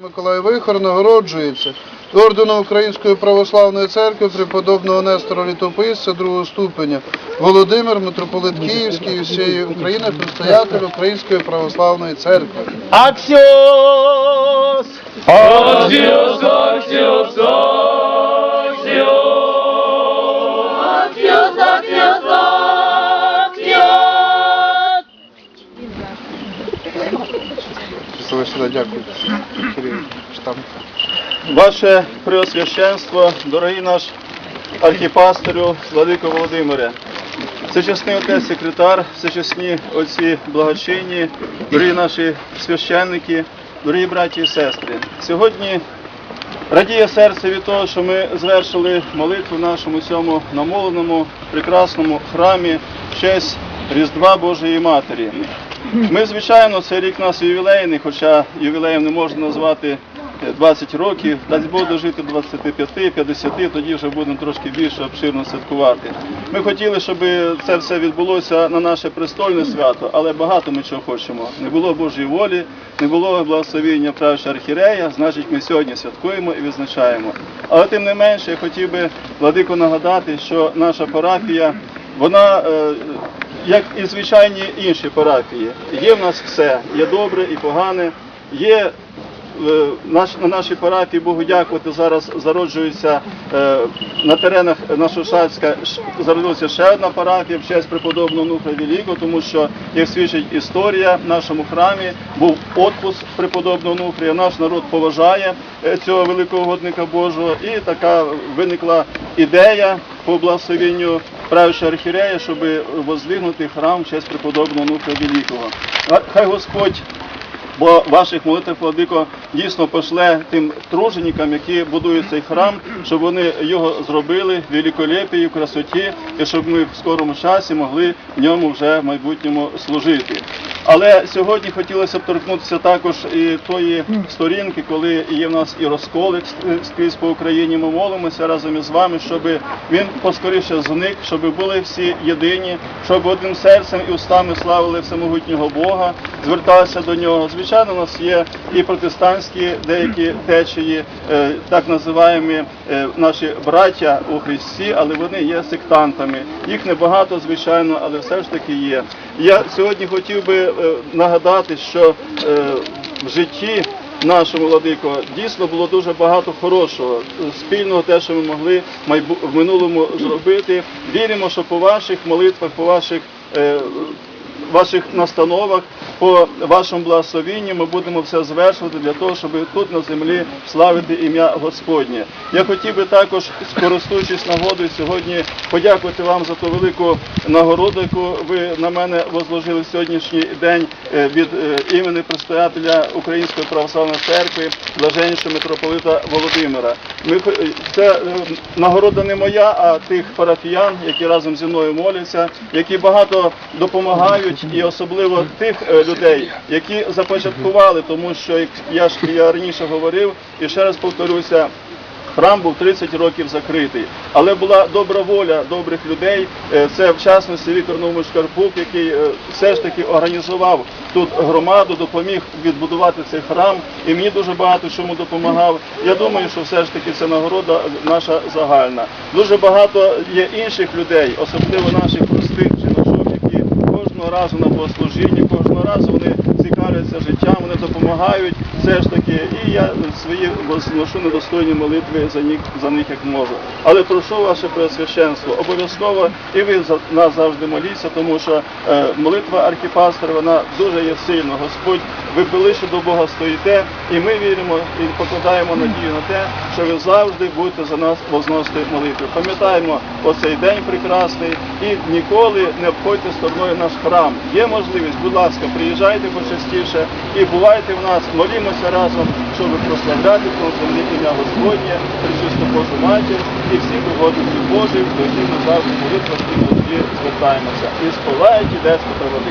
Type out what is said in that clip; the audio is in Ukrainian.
Миколай Вихор нагороджується орденом Української православної церкви преподобного Нестора Літописця другого ступеня Володимир, митрополит Київський і всієї України, предстоятель Української православної церкви. Аксіос! Axios, Axios, Axios. Axios, axios, axios. Пішли сюди. Кирил. Ваше Преосвященство, дорогий наш архіпасторю Владико Володимире, всечесний отець секретар, всечесні отці благочинні, дорогі наші священники, дорогі браті і сестри. Сьогодні радіє серце від того, що ми звершили молитву нашому цьому намоленому прекрасному храмі в честь Різдва Божої Матері. Ми, звичайно, цей рік у нас ювілейний, хоча ювілеєм не можна назвати е, 20 років, дасть Бог дожити 25-50, тоді вже будемо трошки більше обширно святкувати. Ми хотіли, щоб це все відбулося на наше престольне свято, але багато ми чого хочемо. Не було Божої волі, не було благословіння правильного архірея, значить ми сьогодні святкуємо і відзначаємо. Але тим не менше, я хотів би владико нагадати, що наша парафія, вона е, як і звичайні інші парафії. Є в нас все, є добре і погане, є е, на нашій парафії, Богу дякувати, зараз зароджується е, на теренах Нашошацька, ш- зародилася ще одна парафія в честь преподобного Нуфра Великого, тому що, як свідчить історія, в нашому храмі був отпуск преподобного Нуфрія, наш народ поважає е, цього великого годника Божого, і така виникла ідея по благословенню правильного архірея, щоб воздвигнути храм в честь преподобного Нуфрія Великого. Хай Господь Бо ваших молитв, Владико, дійсно пошле тим труженикам, які будують цей храм, щоб вони його зробили в великолепії, в красоті, і щоб ми в скорому часі могли в ньому вже в майбутньому служити. Але сьогодні хотілося б торкнутися також і тої сторінки, коли є в нас і розколи скрізь по Україні. Ми молимося разом із вами, щоб він поскоріше зник, щоб були всі єдині, щоб одним серцем і устами славили всемогутнього Бога, зверталися до нього. Звичайно, у нас є і протестантські деякі течії, е, так називаємо е, наші браття у Христі, але вони є сектантами. Їх небагато, звичайно, але все ж таки є. Я сьогодні хотів би е, нагадати, що в житті нашому владико дійсно було дуже багато хорошого, спільного те, що ми могли в минулому зробити. Віримо, що по ваших молитвах, по ваших ваших настановах, по вашому благословенню ми будемо все звершувати для того, щоб тут на землі славити ім'я Господнє. Я хотів би також, користуючись нагодою, сьогодні подякувати вам за ту велику нагороду, яку ви на мене возложили сьогоднішній день е, від е, імені предстоятеля Української православної церкви, блаженнішого митрополита Володимира. Ми е, це нагорода не моя, а тих парафіян, які разом зі мною моляться, які багато допомагають, і особливо тих е, людей, які започаткували, тому що як я ж я раніше говорив, і ще раз повторюся. Храм був 30 років закритий, але була добра воля добрих людей. Е, Це в частності Віктор Нович Карпук, який е, все ж таки організував тут громаду, допоміг відбудувати цей храм, і мені дуже багато чому допомагав. Я думаю, що все ж таки це нагорода наша загальна. Дуже багато є інших людей, особливо наших простих жіночок, які кожного разу на богослужінні, кожного разу вони цікавляться життям, вони допомагають. Все ж таки, і я свої возношу недостойні молитви за них, за них як можу. Але прошу ваше Преосвященство, обов'язково і ви за нас завжди моліться, тому що е, молитва архіпастора, вона дуже є сильна. Господь, ви ближче до Бога стоїте, і ми віримо і покладаємо надію на те, що ви завжди будете за нас возносити молитви. Пам'ятаємо оцей день прекрасний і ніколи не обходьте стороною наш храм. Є можливість, будь ласка, приїжджайте почастіше і бувайте в нас, молімося разом, щоб прославляти землі ім'я Господнє, причисту Божу матір і всіх угодників Божих, до яких ми завжди молитва і звертаємося. І сповають і десь проводи.